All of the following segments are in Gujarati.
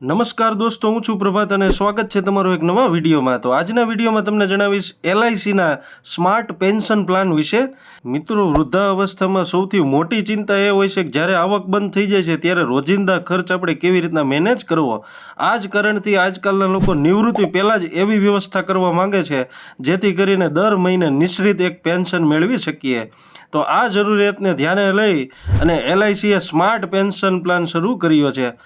નમસ્કાર દોસ્તો, હું છું પ્રભાત અને સ્વાગત છે તમારો એક નવા વિડીયોમાં. તો આજના વિડીયોમાં તમને જણાવીશ એલઆઈસીના સ્માર્ટ પેન્શન પ્લાન વિશે. મિત્રો, વૃદ્ધાવસ્થામાં સૌથી મોટી ચિંતા એ હોય છે કે જ્યારે આવક બંધ થઈ જાય છે, ત્યારે રોજિંદા ખર્ચ આપણે કેવી રીતના મેનેજ કરવો? આ જ કારણથી આજકાલના લોકો નિવૃત્તિ પહેલાં જ એવી વ્યવસ્થા કરવા માંગે છે, જેથી કરીને દર મહિને નિશ્ચિત એક પેન્શન મેળવી શકીએ. તો આ જરૂરિયાતને ધ્યાને લઈ અને એલઆઈસીએ સ્માર્ટ પેન્શન પ્લાન શરૂ કર્યો છે.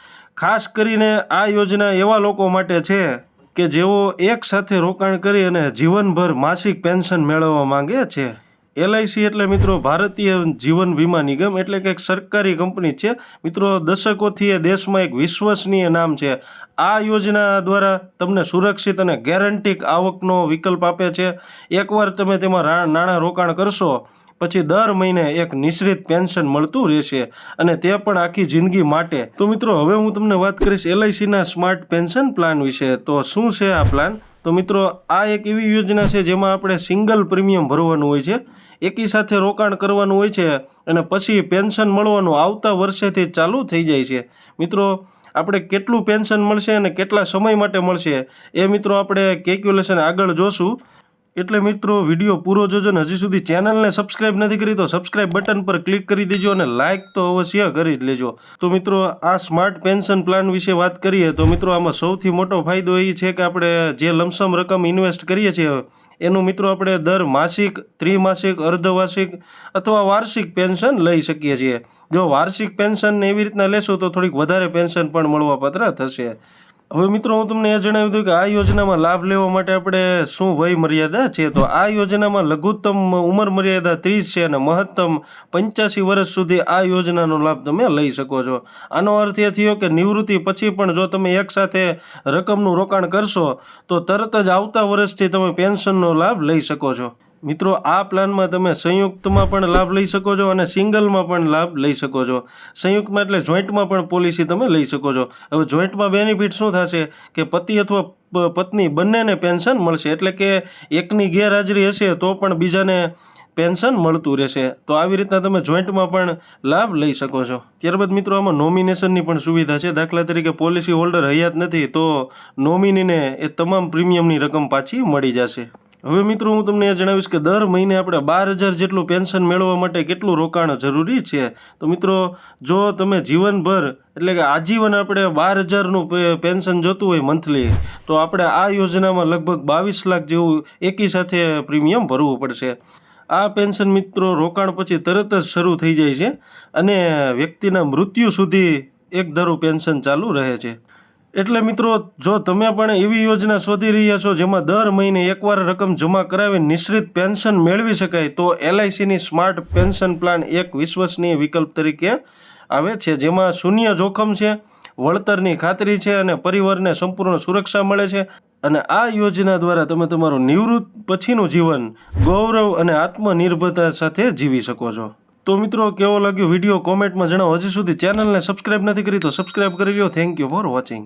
ખાસ કરીને આ યોજના એવા લોકો માટે છે કે જેઓ એક સાથે રોકાણ કરી અને જીવનભર માસિક પેન્શન મેળવવા માંગે છે. એલઆઈસી એટલે મિત્રો ભારતીય જીવન વીમા નિગમ એટલે કે એક સરકારી કંપની છે. મિત્રો, દશકોથી એ દેશમાં એક વિશ્વસનીય નામ છે. આ યોજના દ્વારા તમને સુરક્ષિત અને ગેરંટીક આવકનો વિકલ્પ આપે છે. એકવાર તમે તેમાં નાણાં રોકાણ કરશો, પછી દર મહિને એક નિશ્ચિત પેન્શન મળતું રહેશે અને તે પણ આખી જિંદગી માટે. તો મિત્રો, હવે હું તમને વાત કરીશ એલઆઈસીના સ્માર્ટ પેન્શન પ્લાન વિશે. તો શું છે આ પ્લાન? તો મિત્રો, આ એક એવી યોજના છે જેમાં આપણે સિંગલ પ્રીમિયમ ભરવાનું હોય છે, એકી સાથે રોકાણ કરવાનું હોય છે અને પછી પેન્શન મળવાનું આવતા વર્ષેથી ચાલુ થઈ જાય છે. મિત્રો આપણે કેટલું પેન્શન મળશે અને કેટલા સમય માટે મળશે એ મિત્રો આપણે કેલ્ક્યુલેશન આગળ જોશું. એટલે મિત્રો, વીડિયો પૂરો જોજો ને હજી સુધી ચેનલને સબસ્ક્રાઇબ નથી કરી તો સબસ્ક્રાઇબ બટન પર ક્લિક કરી દેજો અને લાઇક તો અવશ્ય કરી જ લેજો. તો મિત્રો, આ સ્માર્ટ પેન્શન પ્લાન વિશે વાત કરીએ તો મિત્રો, આમાં સૌથી મોટો ફાયદો એ છે કે આપણે જે લમસમ રકમ ઇન્વેસ્ટ કરીએ છીએ, એનું મિત્રો આપણે દર માસિક, ત્રિમાસિક, અર્ધવાર્ષિક અથવા વાર્ષિક પેન્શન લઈ શકીએ છીએ. જો વાર્ષિક પેન્શન એવી રીતના લેશો તો થોડીક વધારે પેન્શન પણ મળવાપાત્ર થશે. હવે મિત્રો, હું તમને એ જણાવી દઉં કે આ યોજનામાં લાભ લેવા માટે આપણે શું વય મર્યાદા છે? તો આ યોજનામાં લઘુત્તમ ઉંમર મર્યાદા ત્રીસ છે અને મહત્તમ પંચ્યાસી વર્ષ સુધી આ યોજનાનો લાભ તમે લઈ શકો છો. આનો અર્થ એ થયો કે નિવૃત્તિ પછી પણ જો તમે એકસાથે રકમનું રોકાણ કરશો, તો તરત જ આવતા વર્ષથી તમે પેન્શનનો લાભ લઈ શકો છો. મિત્રો, આ પ્લાનમાં તમે સંયુક્તમાં પણ લાભ લઈ શકો છો અને સિંગલમાં પણ લાભ લઈ શકો છો. સંયુક્તમાં એટલે જોઈન્ટમાં પણ પોલિસી તમે લઈ શકો છો. હવે જોઈન્ટમાં બેનિફિટ શું થશે? કે પતિ અથવા પત્ની બંનેને પેન્શન મળશે. એટલે કે એકની ગેરહાજરી હશે તો પણ બીજાને પેન્શન મળતું રહેશે. તો આવી રીતના તમે જોઈન્ટમાં પણ લાભ લઈ શકો છો. ત્યારબાદ મિત્રો, આમાં નોમિનેશનની પણ સુવિધા છે. દાખલા તરીકે પોલિસી હોલ્ડર હયાત નથી તો નોમિનીને એ તમામ પ્રીમિયમની રકમ પાછી મળી જશે. હવે મિત્રો હું તમને એ જણાવીશ કે દર મહિને આપણે બાર હજાર જેટલું પેન્શન મેળવવા માટે કેટલું રોકાણ જરૂરી છે? તો મિત્રો, જો તમે જીવનભર, એટલે કે આજીવન આપણે બાર હજારનું પેન્શન જોતું હોય મંથલી, તો આપણે આ યોજનામાં લગભગ બાવીસ લાખ જેવું એકી સાથે પ્રીમિયમ ભરવું પડશે. આ પેન્શન મિત્રો રોકાણ પછી તરત જ શરૂ થઈ જાય છે અને વ્યક્તિના મૃત્યુ સુધી એક ધારું પેન્શન ચાલુ રહે છે. એટલે મિત્રો, જો તમે પણ એવી યોજના શોધી રહ્યા છો જેમાં દર મહિને એકવાર રકમ જમા કરાવી નિશ્ચિત પેન્શન મેળવી શકાય, તો એલઆઈસીની સ્માર્ટ પેન્શન પ્લાન એક વિશ્વસનીય વિકલ્પ તરીકે આવે છે, જેમાં શૂન્ય જોખમ છે, વળતરની ખાતરી છે અને પરિવારને સંપૂર્ણ સુરક્ષા મળે છે. અને આ યોજના દ્વારા તમે તમારું નિવૃત્ત પછીનું જીવન ગૌરવ અને આત્મનિર્ભરતા સાથે જીવી શકો છો. તો મિત્રો, કેવો લાગ્યો વીડિયો? કોમેન્ટમાં જણાવો. હજી સુધી ચેનલને સબસ્ક્રાઈબ નથી કરી તો સબસ્ક્રાઈબ કરી લો થેન્ક યુ ફોર વોચિંગ